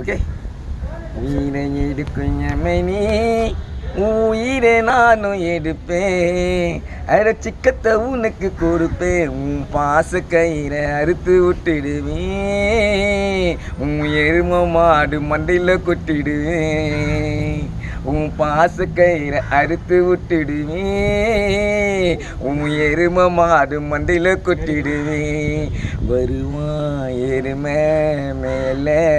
Okay உயிரை எடுக்கும் எமனி உயிரை நானும் எடுப்பேன். அரைச்சிக்கத்தை உனக்கு கொடுப்பேன். உன் பாச கயிறை அறுத்து விட்டுடுவேன். உன் எரும மாடு மண்டையில் கொட்டிடுவேன். உன் பாச கயிறை அறுத்து விட்டுடுவேன். உன் எரும மாடு மண்டையில் கொட்டிடுவேன். வருவான் எருமை மேலே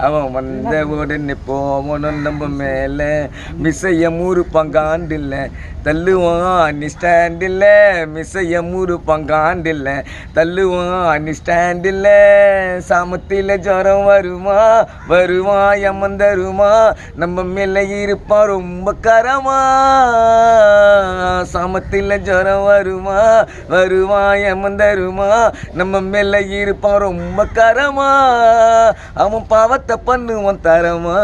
அவன் வந்த உடனே போவனும் நம்ம மேல. மிஸ்ஸைய மூறு பங்காண்டில்ல. தள்ளுவான் நீ ஸ்டாண்டில்ல. மிஸ்ஸைய மூறு பங்காண்டில்ல. தள்ளுவான் நீ ஸ்டாண்டில்ல. சாமத்தில் ஜரம் வருமா? வருமா? யமந்தருமா நம்ம மேல இருப்பான் ரொம்ப கரமா. சாமத்தில் ஜரம் வருமா? வருமா? யமந்தருமா நம்ம மேல இருப்பான் ரொம்ப கரமா. அவன் பாவத்தை பண்ணுவான் தரமா?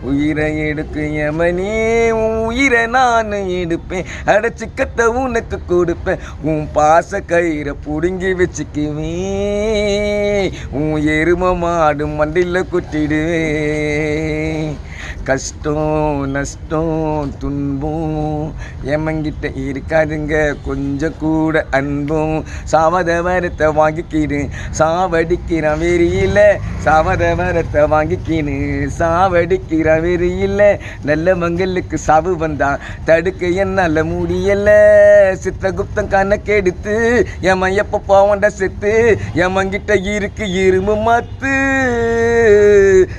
உயிரை எடுக்கு எமனே உன் உயிரை நான் எடுப்பேன். அடைச்சிக்கத்த உனக்கு கொடுப்பேன். உன் பாச கயிறை பிடுங்கி வச்சுக்குவேன். உன் எரும மாடு மண்டியில் கொட்டிடுவேன் கஷ்டம் நஷ்டம் துன்பம் எமங்கிட்ட இருக்காதுங்க. கொஞ்சம் கூட அன்பும் சாவத வரத்தை வாங்கிக்கிடு சாவடிக்கிற வெறியில் சாவத வரத்தை வாங்கிக்கினு. சாவடிக்கிற வெறியில் நல்ல மங்களுக்கு சாவு வந்தான் தடுக்க என்னால முடியல. சித்திரகுப்தன் கணக்கெடுத்து எமன் எப்போ போவண்ட செத்து எமங்கிட்ட இருக்கு இரும்பு மத்து.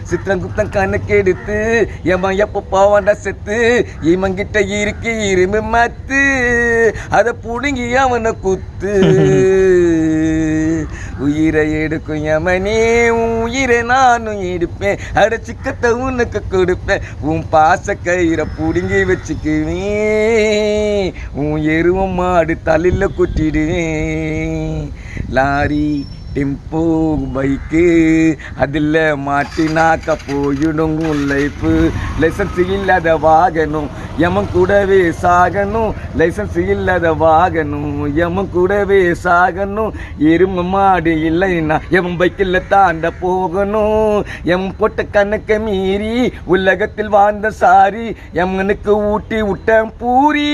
சித்திரகுப்தன் கணக்கெடுத்து எவன் எப்போ போவான்டா செத்து இவங்கிட்ட இருக்கு இரும்பு மத்து அதை புடுங்கி அவனை குத்து. உயிரை எடுக்கும் யமனே உன் உயிரை நானும் எடுப்பேன். அடைச்சிக்கத்தை உனக்கு கொடுப்பேன். உன் பாச கயிறை புடுங்கி வச்சுக்குவேன். உன் எருவ மாடு தலையில் கொட்டிடுவேன். லாரி டெம்போ பைக்கு அதில் மாட்டினாக்க போயிடும் லைஃபு லைசன்ஸ் இல்லாத வாகனம் எமன் கூடவே சாகணும். லைசன்ஸ் இல்லாத வாகனம் எமன் கூடவே சாகணும். எரும மாடு இல்லைன்னா எவன் பைக்கில் தாண்ட போகணும். எம் போட்ட கணக்க மீறி உலகத்தில் வாழ்ந்த சாரி எமனுக்கு ஊட்டி விட்டேன் பூரி.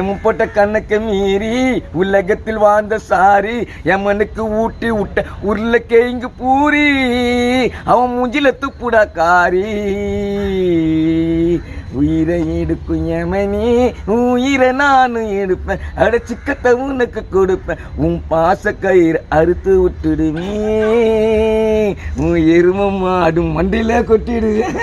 எம் போட்ட கணக்க மீறி உலகத்தில் வாழ்ந்த சாரி எமன் அவனுக்கு ஊட்டி விட்ட உருளைக்கிழங்கு பூரி. அவன் மூஞ்சில துப்புடா காரி. உயிரை எடுக்கும் எமனி உயிரை நானும் எடுப்பேன். அடைச்சிக்கத்தை உனக்கு கொடுப்பேன். உன் பாச கயிறு அறுத்து விட்டுடுமே உன் எரும மாடும் மண்டியில கொட்டிடுவேன்.